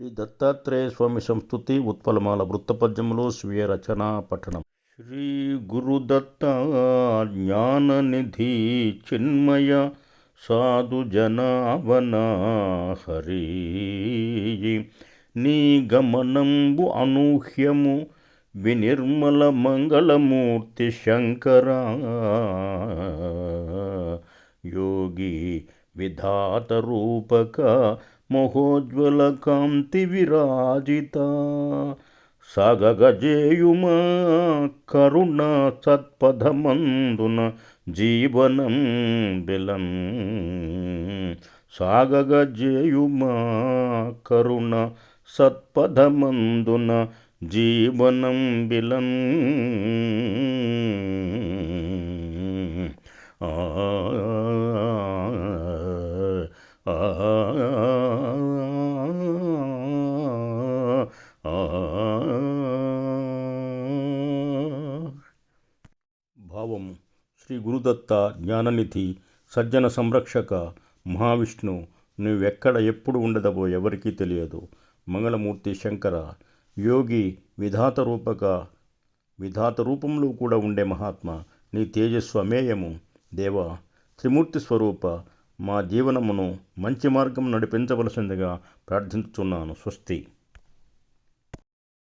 శ్రీ దత్తాత్రేయ స్వామి సంస్థుతి ఉత్పలమాల వృత్తపద్యములో స్వీయ రచన పఠనం. శ్రీ గురుదత్త జ్ఞాననిధి చిన్మయ సాధు జనావన హరి. నీ గమనంబు అనూహ్యము వినిర్మల మంగళమూర్తి శంకర. యోగి విధాత రూపక మహోజ్వల కాంతి విరాజిత సాగగజేయుమా కరుణ సత్పథమందున జీవనం బిలన్ సాగగజేయుమా కరుణ సత్పథమందున జీవనం బిలం. ఆ భావం శ్రీ గురుదత్త జ్ఞాననిధి సజ్జన సంరక్షక మహావిష్ణు నువ్వెక్కడ ఎప్పుడు ఉండదవో ఎవరికీ తెలియదు. మంగళమూర్తి శంకర యోగి విధాత రూపక విధాత రూపంలో కూడా ఉండే మహాత్మ నీ తేజస్సు అమేయము. దేవ త్రిమూర్తి స్వరూప మా జీవనమును మంచి మార్గం నడిపించవలసిందిగా ప్రార్థించుచున్నాను. స్వస్తి.